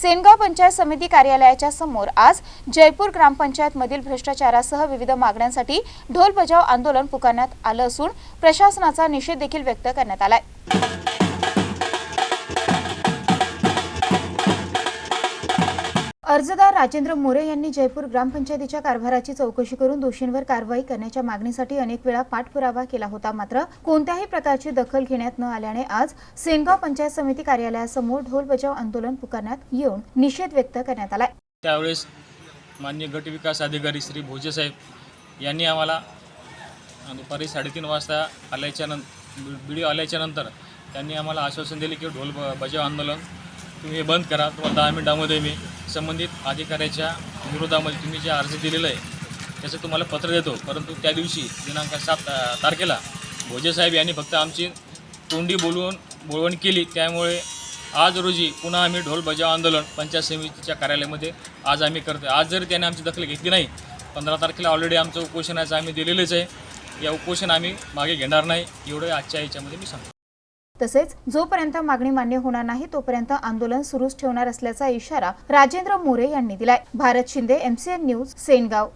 सेनगाव पंचायत समिती कार्यालयाच्या समोर आज जयपूर ग्रामपंचायत मधील भ्रष्टाचारासह विविध मागण्यांसाठी ढोल बजाव आंदोलन पुकारण्यात आलं असून प्रशासनाचा निषेध देखील व्यक्त करण्यात आलाय. अर्जदार राजेंद्र मोरे यांनी जयपूर ग्रामपंचायतीच्या कारभाराची चौकशी करून दोषींवर कारवाई करण्याच्या मागणीसाठी अनेक वेळा पाठपुरावा केला होता. मात्र कोणत्याही प्रकारची दखल घेण्यात न आल्याने आज सेनगाव पंचायत समिती कार्यालयासमोर ढोल बजाव आंदोलन पुकारण्यात येऊन निषेध व्यक्त करण्यात आला त्यावेळेस मान्य गट विकास अधिकारी श्री भोजेसाहेब यांनी आम्हाला दुपारी साडेतीन वाजता आल्याच्यानंतर व्हिडिओ आल्याच्यानंतर त्यांनी आम्हाला आश्वासन दिले की ढोल ब बजाव आंदोलन तुम्ही हे बंद करा तुम्हाला दहा मिनिटामध्ये मी संबंधित अधिकाऱ्याच्या विरोधामध्ये तुम्ही जे अर्ज दिलेलं आहे त्याचं तुम्हाला पत्र देतो. परंतु त्या दिवशी दिनांक सात तारखेला भोजेसाहेब यांनी फक्त आमची तोंडी बोलवून बोलवण केली. त्यामुळे आज रोजी पुन्हा आम्ही ढोल बजाव आंदोलन पंचायत समितीच्या कार्यालयामध्ये आज आम्ही करतो. आज जरी त्याने आमची दखल घेतली नाही पंधरा तारखेला ऑलरेडी आमचं उपोषणाचं आम्ही दिलेलंच आहे. या उपोषण आम्ही मागे घेणार नाही. एवढं आजच्या याच्यामध्ये मी सांगतो. तसेच जोपर्यंत मागणी मान्य होणार नाही तोपर्यंत आंदोलन सुरूच ठेवणार असल्याचा इशारा राजेंद्र मोरे यांनी दिलाय. Bharat Shinde MCN news Sengaon.